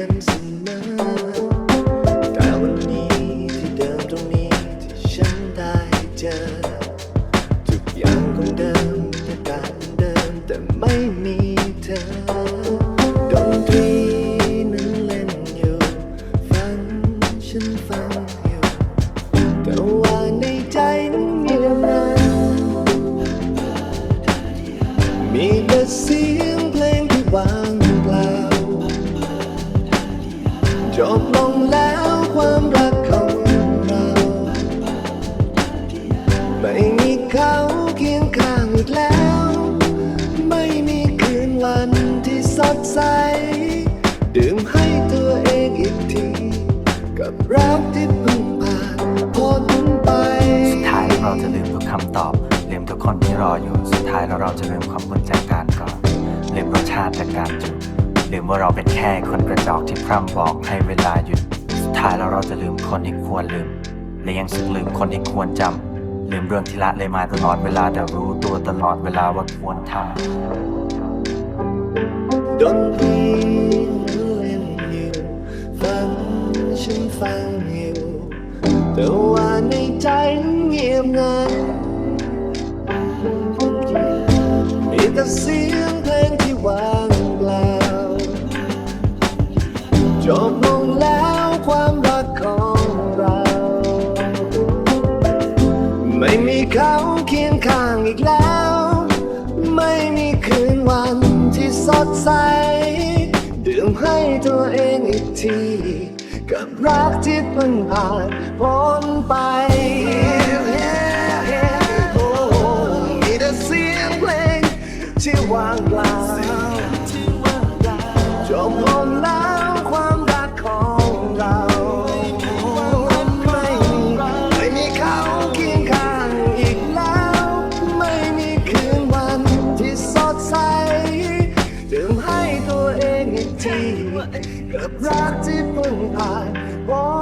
seconds. เราจะลืมความมุ่นจากการก่อนลืมรสชาติจากการจุดลืมว่าเราเป็นแค่คนกระจอกที่พร่ำบอกให้เวลาหยุดสุดท้ายแล้วเราจะลืมคนที่ควรลืมและยังซึ่ลืมคนที่ควรจำลืมเรื่องที่ละเลยมาตลอดเวลาแต่รู้ตัวตลอดเวลาว่าควรทำดนตรีเล่นอยู่ฟังฉันฟังอยู่แต่ว่าในใจเงียบงัน มีแต่เสียงเพลงที่ว่างเปล่าจบลงแล้วความรักของเรา ไม่มีเขาเคียงข้างอีกแล้ว ไม่มีคืนวันที่สดใสดื่มให้ตัวเองอีกที กับรักที่เพิ่งผ่านพ้นไป ที่ว่างเปล่าจบลงแล้วความรักของเราไม่มีไม่มีเขาเคียงข้างอีกแล้ว ไม่มีคืนวันที่สดใสดื่มให้ตัวเองอีกทีกับรักที่เพิ่งผ่านพ้นไป